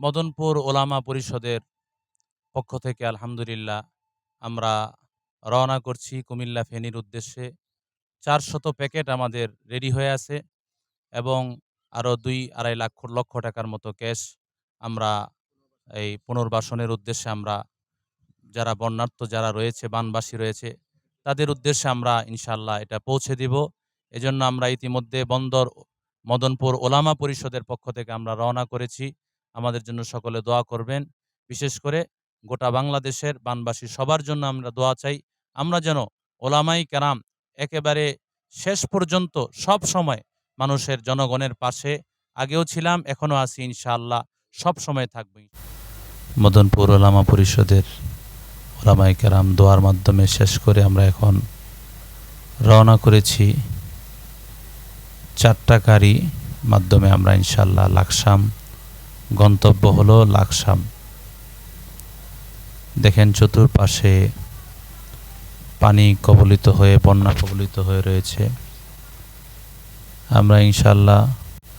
মদনপুর ওলামা পরিষদের পক্ষ থেকে আলহামদুলিল্লাহ আমরা রওনা করছি কুমিল্লা ফেনীর উদ্দেশ্যে। চারশত প্যাকেট আমাদের রেডি হয়ে আছে এবং আরও দুই আড়াই লাখ, লক্ষ টাকার মতো ক্যাশ আমরা এই পুনর্বাসনের উদ্দেশ্যে আমরা যারা বন্যার্থ, যারা রয়েছে, বানবাসী রয়েছে, তাদের উদ্দেশ্যে আমরা ইনশাল্লাহ এটা পৌঁছে দিব। এজন্য আমরা ইতিমধ্যে বন্দর মদনপুর ওলামা পরিষদের পক্ষ থেকে আমরা রওনা করেছি। আমাদের জন্য সকলে দোয়া করবেন। বিশেষ করে গোটা বাংলাদেশের বানবাসী, সবার জন্য আমরা দোয়া চাই। আমরা যেন ওলামাই কেরাম একেবারে শেষ পর্যন্ত সব সময় মানুষের জনগণের পাশে। আগেও ছিলাম, এখনও আছি ইনশাআল্লাহ। সব সময় থাকব মদনপুর ওলামা পরিষদের ওলামাই কেরাম দোয়ার মাধ্যমে শেষ করে আমরা এখন রওনা করেছি। চারটা গাড়ি মাধ্যমে আমরা ইনশাল্লাহ লাকসাম গন্তব্য হলো লাকসাম। দেখেন চতুর্পাশে পানি কবলিত হয়ে, বন্যা কবলিত হয়ে রয়েছে। আমরা ইনশাল্লাহ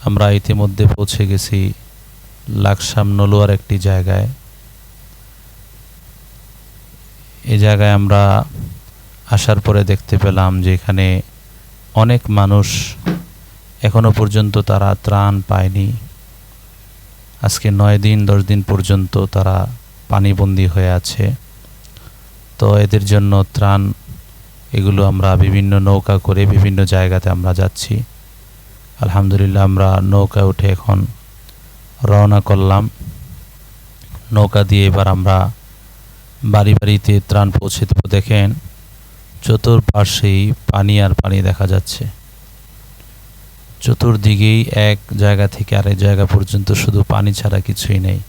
আমরা ইতিমধ্যে পৌঁছে গেছি লাকসাম নলুয়ার একটি জায়গায়। এই জায়গায় আমরা আসার পরে দেখতে পেলাম যে এখানে অনেক মানুষ এখনও পর্যন্ত তারা ত্রাণ পায়নি। আজকে নয় দিন, দশ দিন পর্যন্ত তারা পানিবন্দী হয়ে আছে। তো এদের জন্য ত্রাণ, এগুলো আমরা বিভিন্ন নৌকা করে বিভিন্ন জায়গাতে আমরা যাচ্ছি। আলহামদুলিল্লাহ আমরা নৌকা উঠে এখন রওনা করলাম। নৌকা দিয়ে এবার আমরা বাড়ি বাড়িতে ত্রাণ পৌঁছে দেবো। দেখেন চতুর্পাশেই পানি আর পানি দেখা যাচ্ছে। চতুর্দিকেই এক জায়গা থেকে আরেক জায়গা পর্যন্ত শুধু পানি ছাড়া কিছুই নেই।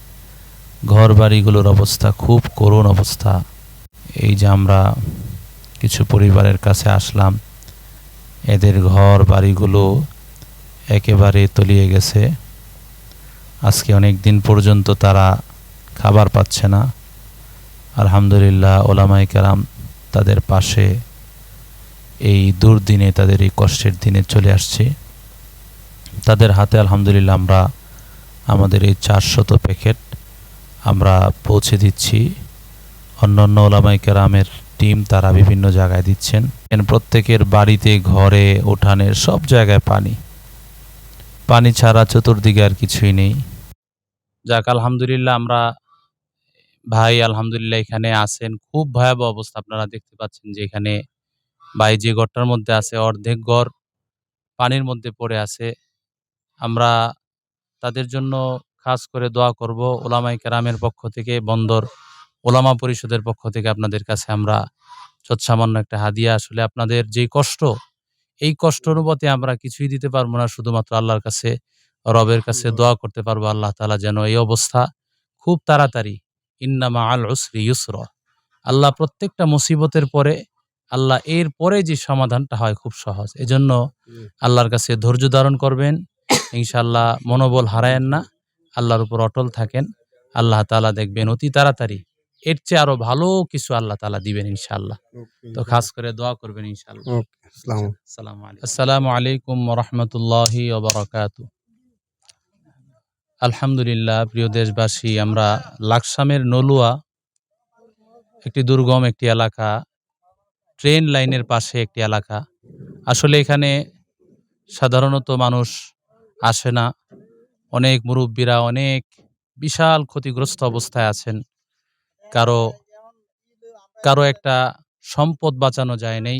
ঘর বাড়িগুলোর অবস্থা খুব করুণ অবস্থা। এই যে আমরা কিছু পরিবারের কাছে আসলাম, এদের ঘর বাড়িগুলো একেবারে তলিয়ে গেছে। আজকে অনেক দিন পর্যন্ত তারা খাবার পাচ্ছে না। আলহামদুলিল্লাহ ওলামাই কারাম তাদের পাশে এই দুর্দিনে, তাদের এই কষ্টের দিনে চলে আসছে। তাদের হাতে আলহামদুলিল্লাহ আমরা আমাদের এই চারশত প্যাকেট আমরা পৌঁছে দিচ্ছি। অন্য অন্য ওলামাই কেরামের টিম তারা বিভিন্ন জায়গায় দিচ্ছেন। প্রত্যেকের বাড়িতে, ঘরে উঠানের সব জায়গায় পানি। পানি ছাড়া চতুর্দিকে আর কিছুই নেই। যাক, আলহামদুলিল্লাহ আমরা ভাই আলহামদুলিল্লাহ এখানে আছেন। খুব ভয়াবহ অবস্থা আপনারা দেখতে পাচ্ছেন যে এখানে ভাই যে ঘরটার মধ্যে আছে, অর্ধেক ঘর পানির মধ্যে পড়ে আছে। আমরা তাদের জন্য খাস করে দোয়া করব ওলামাই কেরামের পক্ষ থেকে বন্দর ওলামা পরিষদের পক্ষ থেকে আপনাদের কাছে আমরা সৎসামান্য একটা হাদিয়া। আসলে আপনাদের যে কষ্ট এই কষ্ট অনুপাতে আমরা কিছুই দিতে পারব না শুধুমাত্র আল্লাহর কাছে রবের কাছে দোয়া করতে পারব। আল্লাহ তালা যেন এই অবস্থা খুব তাড়াতাড়ি ইন্নামা আল উসরি ইউসর। আল্লাহ প্রত্যেকটা মুসিবতের পরে আল্লাহ এর পরে যে সমাধানটা হয় খুব সহজ। এজন্য আল্লাহর কাছে ধৈর্য ধারণ করবেন ইনশাল্লাহ মনোবল হারায়েন না আল্লাহর উপর অটল থাকেন আল্লাহ তালা দেখবেন অতি তাড়াতাড়ি। এর চেয়ে আরও ভালো কিছু আল্লাহ তালা দিবেন ইনশাল্লাহ তো খাস করে দোয়া করবেন ইনশাল্লাহ আসসালামু আলাইকুম। আসসালামু আলাইকুম। রহমতুল্লাহি ওবরাকাত আলহামদুলিল্লাহ প্রিয় দেশবাসী আমরা লাকসামের নলুয়া একটি দুর্গম একটি এলাকা ট্রেন লাইনের পাশে একটি এলাকা। আসলে এখানে সাধারণত মানুষ আসে না। অনেক মুরব্বীরা অনেক বিশাল ক্ষতিগ্রস্ত অবস্থায় আছেন। কারও কারও একটা সম্পদ বাঁচানো যায় নাই।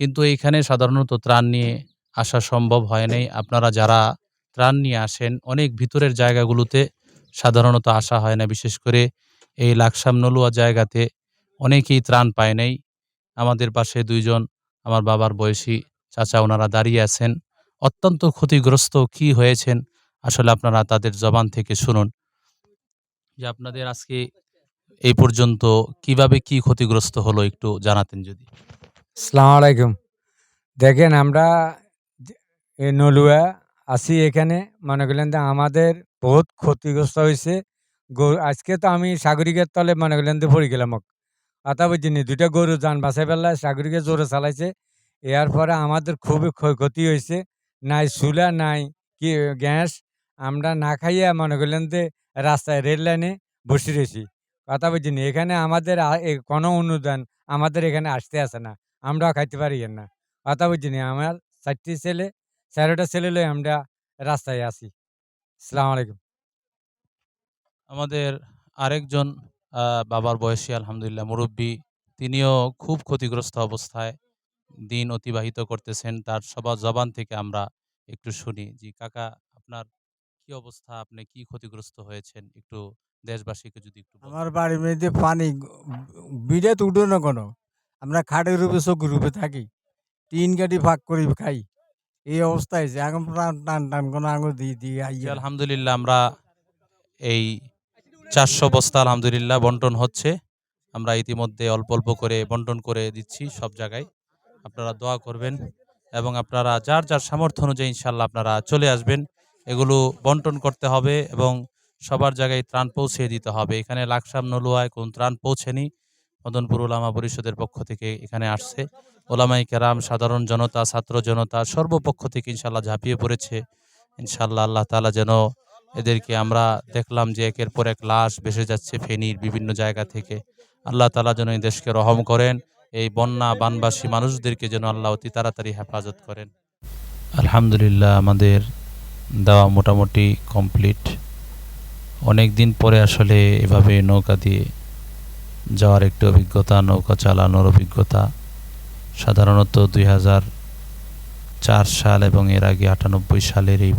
কিন্তু এইখানে সাধারণত ত্রাণ নিয়ে আসা সম্ভব হয় নাই। আপনারা যারা ত্রাণ নিয়ে আসেন, অনেক ভিতরের জায়গাগুলোতে সাধারণত আসা হয় না। বিশেষ করে এই লাকসাম নলুয়া জায়গাতে অনেকেই ত্রাণ পায় নাই। আমাদের পাশে দুইজন, আমার বাবার বয়সী চাচা, ওনারা দাঁড়িয়ে আছেন। অত্যন্ত ক্ষতিগ্রস্ত কি হয়েছেন? আসলে আপনারা তাদের জবান থেকে শুনুন। যে আপনাদের আজকে এই পর্যন্ত কীভাবে কি ক্ষতিগ্রস্ত হলো একটু জানাতেন যদি। আসসালামু আলাইকুম। দেখেন, আমরা নলুয়া আছি এখানে। মনে করলেন যে আমাদের বহুত ক্ষতিগ্রস্ত হয়েছে। গরু আজকে তো আমি সাগরিকের তলে মনে করলেন যে পড়ে গেলাম কথা বুঝিনি দুইটা গরু যান বাসায় ফেললায় সাগরিকে জোরে চালাইছে। এর পরে আমাদের খুবই ক্ষয়ক্ষতি হয়েছে। নাই চুলা, নাই কি গ্যাস, আমরা না খাইয়া মনে করলেন যে রাস্তায় রেল লাইনে বসে রয়েছি। কথা বুঝছি না, এখানে আমাদের কোনো অনুদান আমাদের এখানে আসতে আসে না, আমরাও খাইতে পারি না। কথা বুঝছি না, আমার চারটি ছেলে, চারোটা ছেলে লই আমরা রাস্তায় আসি আসসালামু আলাইকুম। আমাদের আরেকজন বাবার বয়সী আলহামদুলিল্লাহ মুরব্বী, তিনিও খুব ক্ষতিগ্রস্ত অবস্থায়। দিন অতিবাহিত করতেছেন তার সবার জবান থেকে আমরা একটু শুনি জি কাকা আপনার কি অবস্থা? আপনি কি ক্ষতিগ্রস্ত হয়েছেন? একটু দেশবাসীকে যদি একটু আমার বাড়ির মধ্যে পানি তো উঠো না কোনো আমরা খাটের রূপে চকুর রূপে থাকি। টিন কাটি ভাগ করি খাই। এই অবস্থা হয়েছে এখন প্রাণ টান টান কোনো আঙুল দিয়ে দিয়ে আলহামদুলিল্লাহ আমরা এই চারশো বস্তা আলহামদুলিল্লাহ বন্টন হচ্ছে। আমরা ইতিমধ্যে অল্প অল্প করে বন্টন করে দিচ্ছি সব জায়গায়। আপনারা দোয়া করবেন এবং আপনারা যার যার সামর্থ্য অনুযায়ী ইনশাল্লাহ আপনারা চলে আসবেন। এগুলো বন্টন করতে হবে এবং সবার জায়গায় ত্রাণ পৌঁছে দিতে হবে। এখানে লাকসাম নলুয়ায় কোন ত্রাণ পৌঁছেনি। মদনপুর ওলামা পরিষদের পক্ষ থেকে এখানে আসছে। ওলামাই কেরাম, সাধারণ জনতা, ছাত্র জনতা সর্বপক্ষ থেকে ইনশাল্লাহ ঝাঁপিয়ে পড়েছে। ইনশাল্লাহ আল্লাহ তালা যেন এদেরকে আমরা দেখলাম যে একের পর এক লাশ ভেসে যাচ্ছে ফেনীর বিভিন্ন জায়গা থেকে। আল্লাহ তালা যেন এই দেশকে রহম করেন। এই বন্যা, বানবাসী মানুষদেরকে যেন আল্লাহ অতি তাড়াতাড়ি হেফাজত করেন। আলহামদুলিল্লাহ, আমাদের দেওয়া মোটামুটি কমপ্লিট। অনেক দিন পরে আসলে এভাবে নৌকা দিয়ে যাওয়ার একটি অভিজ্ঞতা, নৌকা চালানোর অভিজ্ঞতা। সাধারণত দুই চার সাল এবং এর আগে আটানব্বই সালের এই